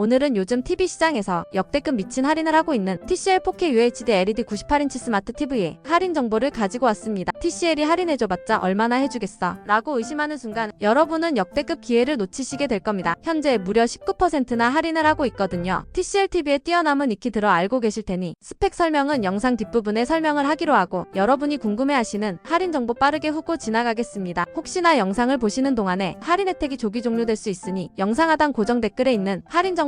오늘은 요즘 TV 시장에서 역대급 미친 할인을 하고 있는 TCL 4K UHD LED 98인치 스마트 TV에 할인 정보를 가지고 왔습니다. TCL이 할인해줘봤자 얼마나 해주겠어? 라고 의심하는 순간 여러분은 역대급 기회를 놓치시게 될 겁니다. 현재 무려 19%나 할인을 하고 있거든요. TCL TV의 뛰어남은 익히 들어 알고 계실 테니 스펙 설명은 영상 뒷부분에 설명을 하기로 하고 여러분이 궁금해하시는 할인 정보 빠르게 후고 지나가겠습니다. 혹시나 영상을 보시는 동안에 할인 혜택이 조기 종료될 수 있으니 영상 하단 고정 댓글에 있는 할인 정보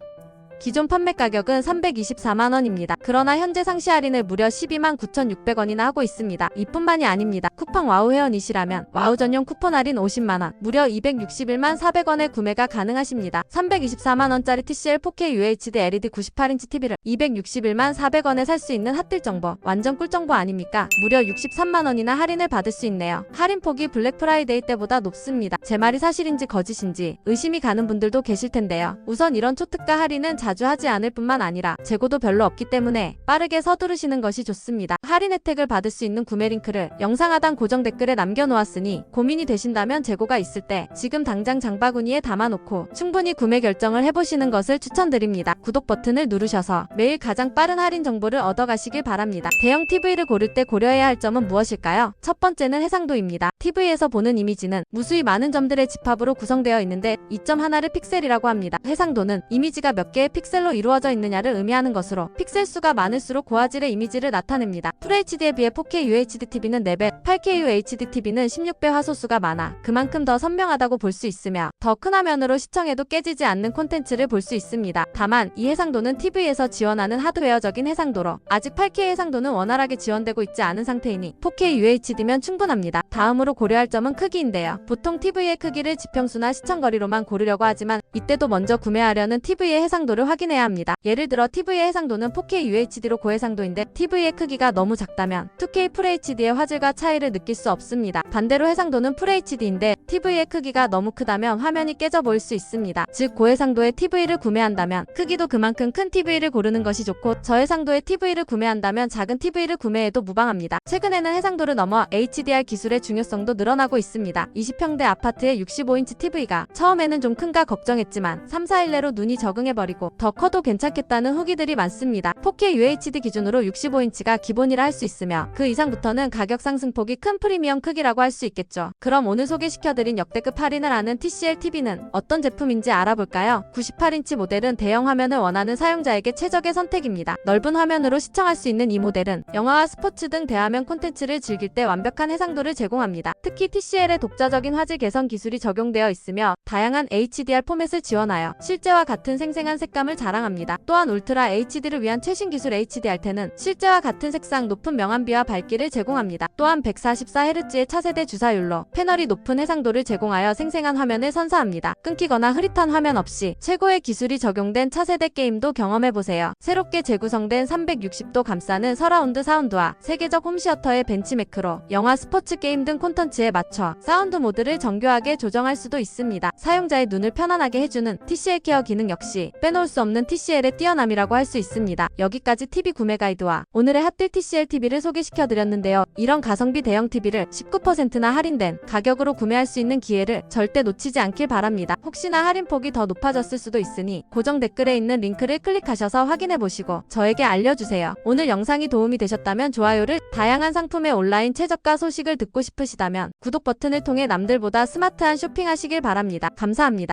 기존 판매 가격은 324만원입니다. 그러나 현재 상시 할인을 무려 12만 9,600원이나 하고 있습니다. 이뿐만이 아닙니다. 쿠팡 와우 회원이시라면 와우 전용 쿠폰 할인 50만원, 무려 261만 400원에 구매가 가능하십니다. 324만원짜리 TCL 4K UHD LED 98인치 TV를 261만 400원에 살 수 있는 핫딜 정보, 완전 꿀 정보 아닙니까? 무려 63만원이나 할인을 받을 수 있네요. 할인 폭이 블랙 프라이데이 때보다 높습니다. 제 말이 사실인지 거짓인지 의심이 가는 분들도 계실 텐데요. 우선 이런 초특가 할인은 자주 하지 않을 뿐만 아니라 재고도 별로 없기 때문에 빠르게 서두르시는 것이 좋습니다. 할인 혜택을 받을 수 있는 구매 링크를 영상 하단 고정 댓글에 남겨놓았으니 고민이 되신다면 재고가 있을 때 지금 당장 장바구니에 담아놓고 충분히 구매 결정을 해보시는 것을 추천드립니다. 구독 버튼을 누르셔서 매일 가장 빠른 할인 정보를 얻어가시길 바랍니다. 대형 TV를 고를 때 고려해야 할 점은 무엇일까요? 첫 번째는 해상도입니다. TV에서 보는 이미지는 무수히 많은 점들의 집합으로 구성되어 있는데 이 점 하나를 픽셀이라고 합니다. 해상도는 이미지가 몇 개의 픽셀 로 이루어져 있느냐를 의미하는 것으로 픽셀 수가 많을수록 고화질의 이미지를 나타냅니다. FHD에 비해 4K UHD TV는 4배, 8K UHD TV는 16배 화소수가 많아 그만큼 더 선명하다고 볼 수 있으며 더 큰 화면으로 시청해도 깨지지 않는 콘텐츠를 볼 수 있습니다. 다만 이 해상도는 TV에서 지원하는 하드웨어적인 해상도로 아직 8K 해상도는 원활하게 지원되고 있지 않은 상태이니 4K UHD면 충분합니다. 다음으로 고려할 점은 크기인데요. 보통 TV의 크기를 지평수나 시청거리로만 고르려고 하지만 이때도 먼저 구매하려는 TV의 해상도를 확인해야 합니다. 예를 들어 TV의 해상도는 4K UHD로 고해상도인데 TV의 크기가 너무 작다면 2K FHD의 화질과 차이를 느낄 수 없습니다. 반대로 해상도는 FHD인데 TV의 크기가 너무 크다면 화면이 깨져 보일 수 있습니다. 즉 고해상도의 TV를 구매한다면 크기도 그만큼 큰 TV를 고르는 것이 좋고 저해상도의 TV를 구매한다면 작은 TV를 구매해도 무방합니다. 최근에는 해상도를 넘어 HDR 기술의 중요성도 늘어나고 있습니다. 20평대 아파트의 65인치 TV가 처음에는 좀 큰가 걱정했 지만 3, 4일 내로 눈이 적응해버리고 더 커도 괜찮겠다는 후기들이 많습니다. 4K UHD 기준으로 65인치가 기본이라 할 수 있으며 그 이상부터는 가격 상승폭이 큰 프리미엄 크기라고 할 수 있겠죠. 그럼 오늘 소개시켜드린 역대급 할인을 하는 TCL TV는 어떤 제품인지 알아볼까요? 98인치 모델은 대형 화면을 원하는 사용자에게 최적의 선택입니다. 넓은 화면으로 시청할 수 있는 이 모델은 영화와 스포츠 등 대화면 콘텐츠를 즐길 때 완벽한 해상도를 제공합니다. 특히 TCL의 독자적인 화질 개선 기술이 적용되어 있으며 다양한 HDR 포맷 을 지원하여 실제와 같은 생생한 색감을 자랑합니다. 또한 울트라 HD를 위한 최신 기술 HDR10은 실제와 같은 색상 높은 명암비와 밝기를 제공합니다. 또한 144Hz의 차세대 주사율로 패널이 높은 해상도를 제공하여 생생한 화면을 선사합니다. 끊기거나 흐릿한 화면 없이 최고의 기술이 적용된 차세대 게임도 경험해보세요. 새롭게 재구성된 360도 감싸는 서라운드 사운드와 세계적 홈시어터의 벤치매크로 영화 스포츠 게임 등 콘텐츠에 맞춰 사운드 모드를 정교하게 조정할 수도 있습니다. 사용자의 눈을 편안하게 해 주는 TCL 케어 기능 역시 빼놓을 수 없는 TCL의 뛰어남이라고 할 수 있습니다. 여기까지 TV 구매 가이드와 오늘의 핫딜 TCL TV를 소개시켜 드렸는데요. 이런 가성비 대형 TV를 19%나 할인된 가격으로 구매할 수 있는 기회를 절대 놓치지 않길 바랍니다. 혹시나 할인폭이 더 높아졌을 수도 있으니 고정 댓글에 있는 링크를 클릭하셔서 확인해 보시고 저에게 알려주세요. 오늘 영상이 도움이 되셨다면 좋아요를 다양한 상품의 온라인 최저가 소식을 듣고 싶으시다면 구독 버튼을 통해 남들보다 스마트한 쇼핑하시길 바랍니다. 감사합니다.